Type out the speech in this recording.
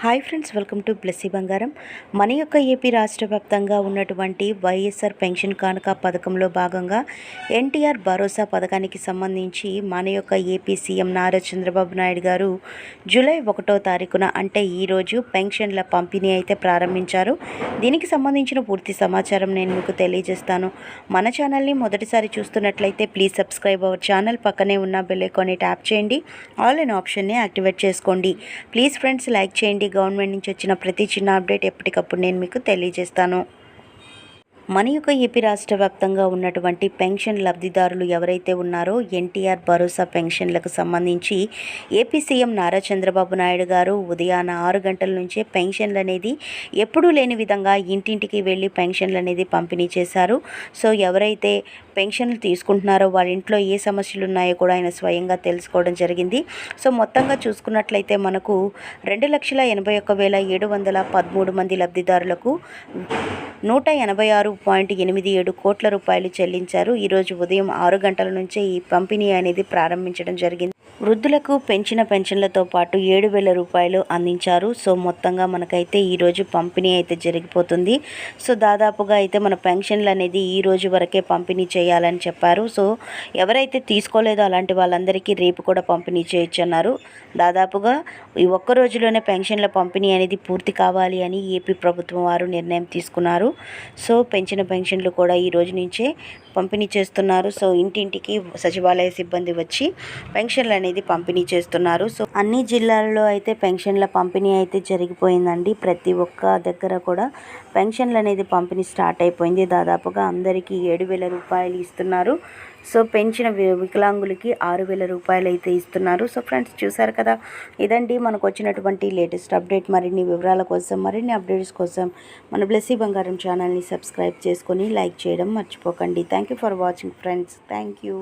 Hi friends welcome to Blessy Bangaram. మన యొక్క AP రాష్ట్ర వ్యాప్తంగా ఉన్నటువంటి వైఎస్ఆర్ పెన్షన్ కానుక పథకంలో భాగంగా ఎన్టీఆర్ భరోసా పథకానికి సంబంధించి మన యొక్క A P C M Nara Chandrababu Naidu garu July ఒకటో తారీఖున అంటే ఈరోజు పెన్షన్ల పంపిణీ అయితే ప్రారంభించారు. దీనికి సంబంధించిన పూర్తి సమాచారం నేను మీకు తెలియజేస్తాను. మన ఛానల్ని మొదటిసారి చూస్తున్నట్లయితే ప్లీజ్ సబ్స్క్రైబ్ అవర్ ఛానల్ పక్కనే ఉన్న బెల్ ట్యాప్ చేయండి. ఆల్ ఇన్ ఆప్షన్ని యాక్టివేట్ చేసుకోండి. ప్లీజ్ ఫ్రెండ్స్ లైక్ చేయండి గవర్నమెంట్ నుంచి వచ్చిన ప్రతి చిన్న అప్డేట్ ఎప్పటికప్పుడు నేను మీకు తెలియజేస్తాను. మన యొక్క ఏపీ రాష్ట్ర వ్యాప్తంగా ఉన్నటువంటి పెన్షన్ లబ్ధిదారులు ఎవరైతే ఉన్నారో ఎన్టీఆర్ భరోసా పెన్షన్లకు సంబంధించి A P C M Nara Chandrababu Naidu garu ఉదయాన ఆరు గంటల నుంచే పెన్షన్లు అనేది ఎప్పుడూ లేని విధంగా ఇంటింటికి వెళ్ళి పెన్షన్లు అనేది పంపిణీ చేశారు. సో ఎవరైతే పెన్షన్లు తీసుకుంటున్నారో వాళ్ళ ఇంట్లో ఏ సమస్యలు ఉన్నాయో కూడా ఆయన స్వయంగా తెలుసుకోవడం జరిగింది. సో మొత్తంగా చూసుకున్నట్లయితే మనకు రెండు లక్షల ఎనభై ఒక్క వేల ఏడు వందల పదమూడు మంది లబ్ధిదారులకు నూట ఎనభై ఆరు పాయింట్ ఎనిమిది ఏడు కోట్ల రూపాయలు చెల్లించారు. ఈరోజు ఉదయం ఆరు గంటల నుంచే ఈ పంపిణీ అనేది ప్రారంభించడం జరిగింది. వృద్ధులకు పెంచిన పెన్షన్లతో పాటు ఏడు వేల రూపాయలు అందించారు. సో మొత్తంగా మనకైతే ఈరోజు పంపిణీ అయితే జరిగిపోతుంది. సో దాదాపుగా అయితే మన పెన్షన్లు అనేది ఈ రోజు వరకే పంపిణీ చేయాలని చెప్పారు. సో ఎవరైతే తీసుకోలేదో అలాంటి వాళ్ళందరికీ రేపు కూడా పంపిణీ చేయొచ్చు అన్నారు దాదాపుగా ఈ ఒక్క రోజులోనే పెన్షన్ల పంపిణీ అనేది పూర్తి కావాలి అని ఏపీ ప్రభుత్వం వారు నిర్ణయం తీసుకున్నారు. సో పెంచిన పెన్షన్లు కూడా ఈ రోజు నుంచే పంపిణీ చేస్తున్నారు. సో ఇంటింటికి సచివాలయ సిబ్బంది వచ్చి పెన్షన్లు అనేది పంపిణీ చేస్తున్నారు. సో అన్ని జిల్లాలలో అయితే పెన్షన్ల పంపిణీ అయితే జరిగిపోయిందండి. ప్రతి ఒక్క దగ్గర కూడా పెన్షన్లు అనేది పంపిణీ స్టార్ట్ అయిపోయింది. దాదాపుగా అందరికీ ఏడు వేల రూపాయలు ఇస్తున్నారు. సో పెంచిన వికలాంగులకి ఆరు వేల రూపాయలు అయితే ఇస్తున్నారు. సో ఫ్రెండ్స్ చూసారు కదా? ఇదండి మనకు వచ్చినటువంటి లేటెస్ట్ అప్డేట్. మరిన్ని వివరాల కోసం మరిన్ని అప్డేట్స్ కోసం మన బ్లెస్సీ బంగారం ఛానల్ని సబ్స్క్రైబ్ చేసుకొని లైక్ చేయడం మర్చిపోకండి. Thank you for watching friends. Thank you.